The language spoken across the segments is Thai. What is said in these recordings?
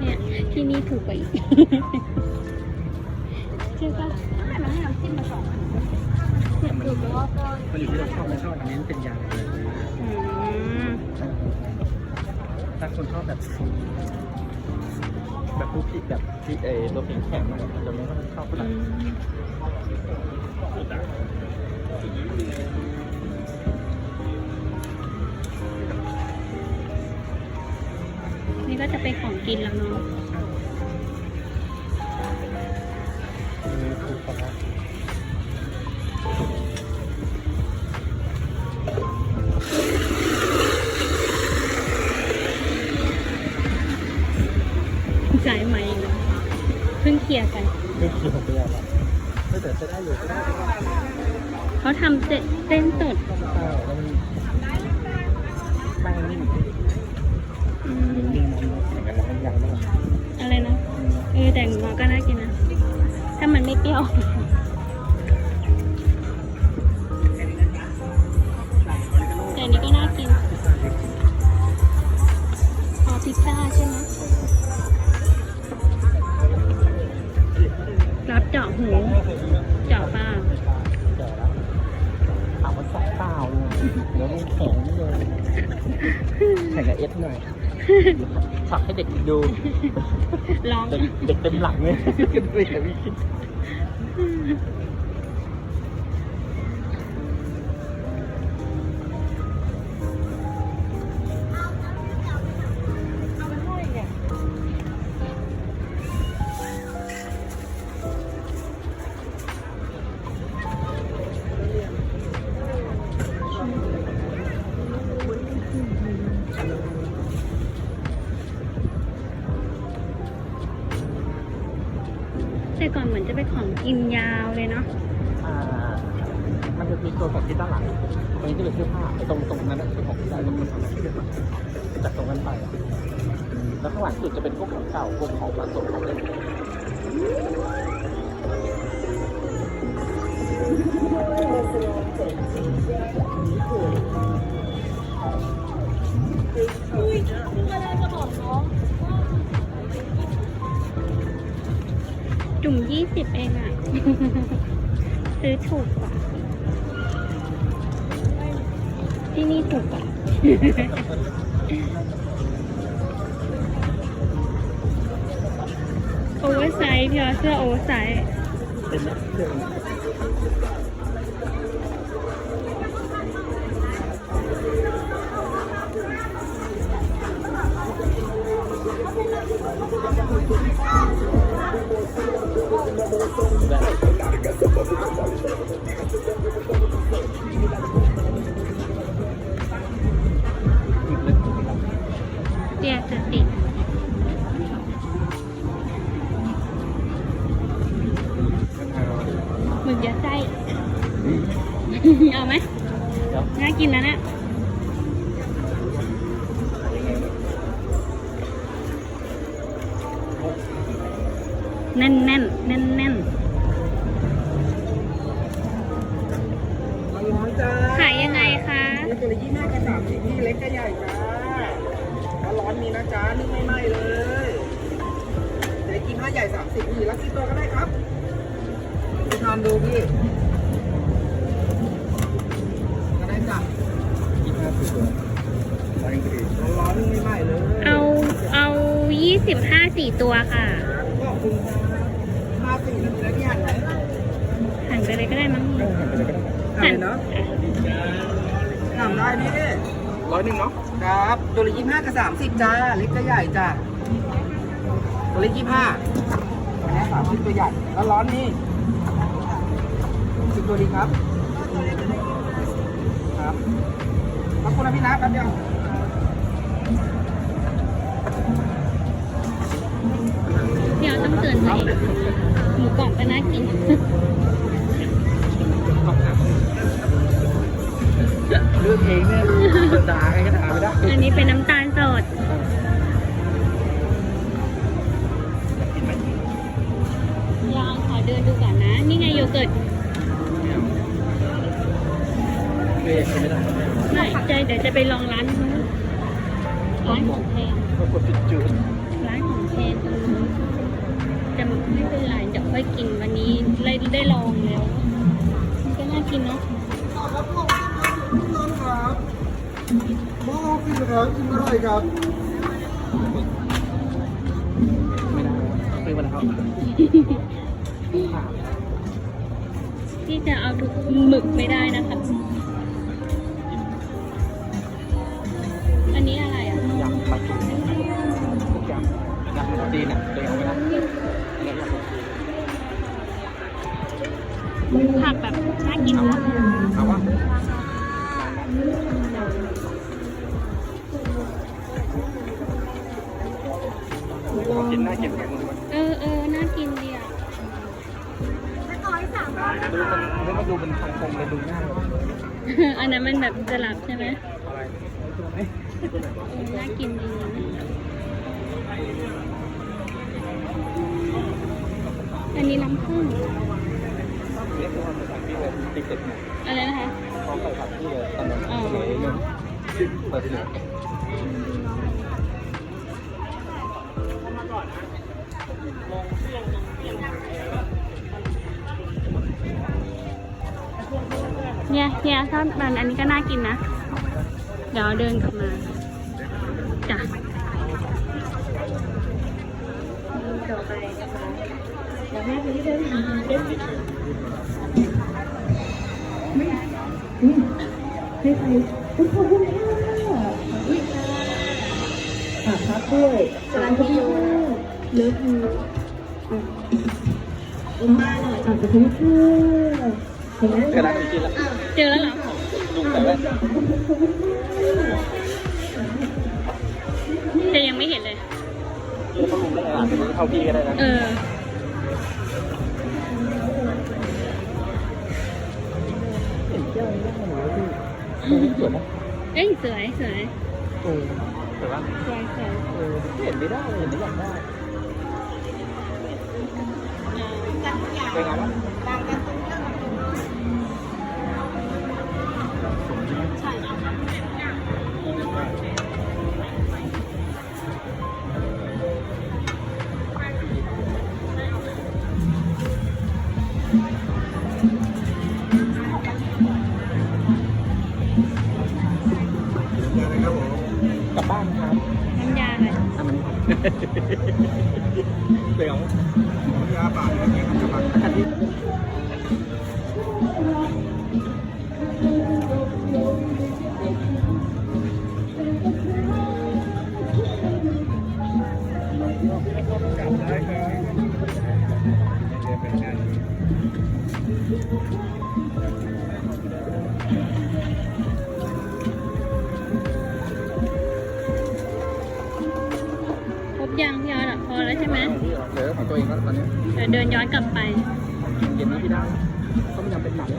เนี่ยที่นี่ถูกกว่าอีกใช่ปะทำไมมันให้น้ำจิ้มมาสองอันเนี่ยถูกกว่ามันอยู่ที่เราชอบไม่ชอบอันนี้เป็นยาอืมถ้าคนชอบแบบ แบบผู้ผิดแบบที่เอตัวแข็งแข็งๆมันจะไม่ค่อยชอบเท่าไหอืร่มนี่ก็จะเป็นของกินแล้วเนาะ ถูกต้องสายไหมเนาะเพิ่งเคลียร์กัน ไม่คิดผมไปแล้วไม่แต่จะได้อยู่ก็ได้เขาทำเส้นเส้นสดเออแล้วมันแป้งนิ่มอืมนิ่มๆเหมือนกันแล้วมันยังไม่หรอกอะไรนะ เออแต่งมาก็น่ากินนะ ถ้ามันไม่เปรี้ยว แข่งกับเอสหน่อยสับให้เด็กดูลองเด็กเด็กเต็มหลังเลยกันด้วยกับพี่คิดเอ เหมือนจะเป็นของกินยาวเลยเนาะอ่ามันจะมีตัวของที่ด้านหลังตรงนี้จะเป็นเสื้อผ้าไอ้ตรงตรงนั้นนะคือของที่ได้ตรงนั้นนะจากตรงนั้นไปอะแล้วข้างหลังสุดจะเป็นพวกของเก่าพวกของสะสมของเล่นอุ้ยคืออะไรจะบอกน้อง จุ่มยี่สิบเองอะซื้อถูกกว่า ที่นี่ถูกกว่า โอเวอร์ไซส์พี่ว่าเสื้อโอเวอร์ไซส์เป็นเนี่ยเครื่อ little bit of แน่นแน่นแน่นแน่นร้อนจ้าขายยังไงคะมีตัวละยี่ห้ากับสามสิบที่เล็กกับใหญ่จ้าถ้าร้อนมีนะจ้านึ่งไม่ไหม้เลยเล็กกินห้าใหญ่สามสิบนี่รับกี่ตัวก็ได้ครับไปทานดูพี่ก็ได้จ้ะยี่ห้าสิบตัวร้อยหนึ่งพอดีร้อนๆนึ่งไม่ไหม้เลย เอา เอายี่สิบห้าสี่ตัวค่ะขอบคุณครับห้าสี่นาทีแล้วพี่หันไหม หั่นไปเลย ก็ได้มั้งเออหันไปเลยก็ได้หันเลยเนาะหันได้นี่ร้อยหนึ่งเนาะครับตัวละยี่ห้ากับสามสิบจ้าเล็กกับใหญ่จ้าตัวเล็กยี่ห้าตัวนี้สามสิบตัวใหญ่แล้วร้อนนี่สิบตัวดีครับครับขอบคุณนะพี่นะแป๊บเดียวพี่เอาต้องเตือนตัวเองหมูกรอบก็น่ากิน กเองเนี่ยด่าใครก็ด่าไม่ได้อันนี้เป็นน้ำตาลสด กินไหมลองขอเดินดูก่อนนะ นี่ไงโยเกิร์ตไม่ใจเดี๋ยวจะไปลองร้านร้านของแพงร้านของแพงจะไม่เป็นไรจะค่อยกินวันนี้ได้ลองแล้ว ก็น่ากินเนาะ มองขึ้นครับกินอร่อยครับไม่ได้ซื้อมาแล้ครับที่จะเอาทุกหมึกไม่ได้นะคะอันนี้อะไรอะยำปลาทูย่างยำขนมจีนอะเลยเอาไว้นะเนี่ยยำขนมจีนผักแบบน่ากินมากเอาวะ ดูมันไม่มาดูเป็นสังคมเลยดูง่ายอันนั้นมันแบบสลับใช่ไหมน่ากินดีอันนี้น้ำผึ้งเรียกว่าภาษาที่เลยติดเด็ดอะไรนะคะเขาไปผัดที่เลยตอนนั้นเลยนึงเปิดเสียง เนี่ยเนี่ยถ้ามันอันนี้ก็น่ากินนะ เดี๋ยวเดินกลับมาจ้ะต่อไปกลับมาเดี๋ยวแม่ไปที่เดินหาเดินให้ใครทุกคนด้วยอะครับด้วยร้านที่ยูเลิฟยูอุ้มมาหน่อยอะ ขอบคุณค่ะเห็นไหมกระดาษจริงแล้วเจอแล้วเหรอลุงใส่แว่นแต่ยังไม่เห็นเลยแล้วก็ลุงได้อ่านเป็นเท่าพี่ก็ได้นะเออเห็นแก้วนี้ได้ไหมพี่สวยนะเอ้ยสวยสวยสวยสวยเออเห็นไม่ได้เห็นไม่อยากได้ เป็ แล้วใช่ไหมเหลือของตัวเองแล้วตอนนี้เดี๋ยวเดินย้อนกลับไปเย็นนี้พี่ได้ต้มยำเป็นหนัง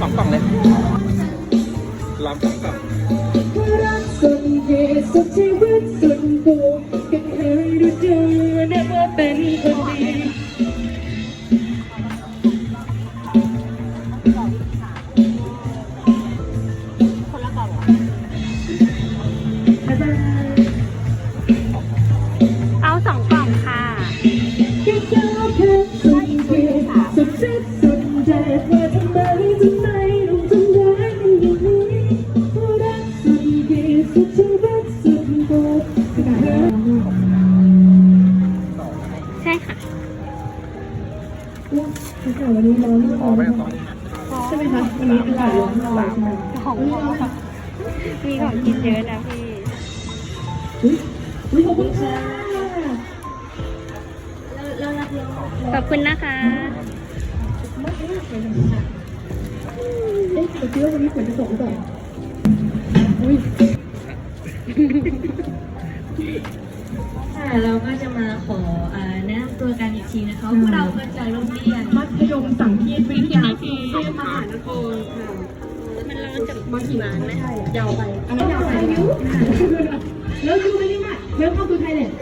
สองกล่องเลยลองสองกล่องรักสุดเดีสุดชีวิตสุดตัวกันให้ดูเจอได้ว่าเป็นคน ทำไมทำไมต้องทำร้ายกันอย่างนี้รักสุดเดีสุดชีวิตสุดตัวกันให้ใช่ค่ะค่ะวันนี้น้องพอไหมสองพอใช่ไหมคะวันนี้อากาศร้อนมากใช่ไหมของมีของกินเยอะนะพี่อุ้ยอุ้ยขอบคุณค่ะ ขอบคุณนะคะ เอ๊ะเราคิดว่าวันนี้ฝนจะตกหรือเปล่าอุ้ยค่ะเราก็จะมาขอเอ่อแนะนำตัวกันอีกทีนะคะพวกเรามาจากโรงเรียนมัธยมสังคีตวิทยาคมเทพมหานครค่ะมันร้อนจะมากี่วันไหมยาวไปอันนั้ยาวไปแล้วยูไม่ได้มาเวลคัมทูไทยแลนด์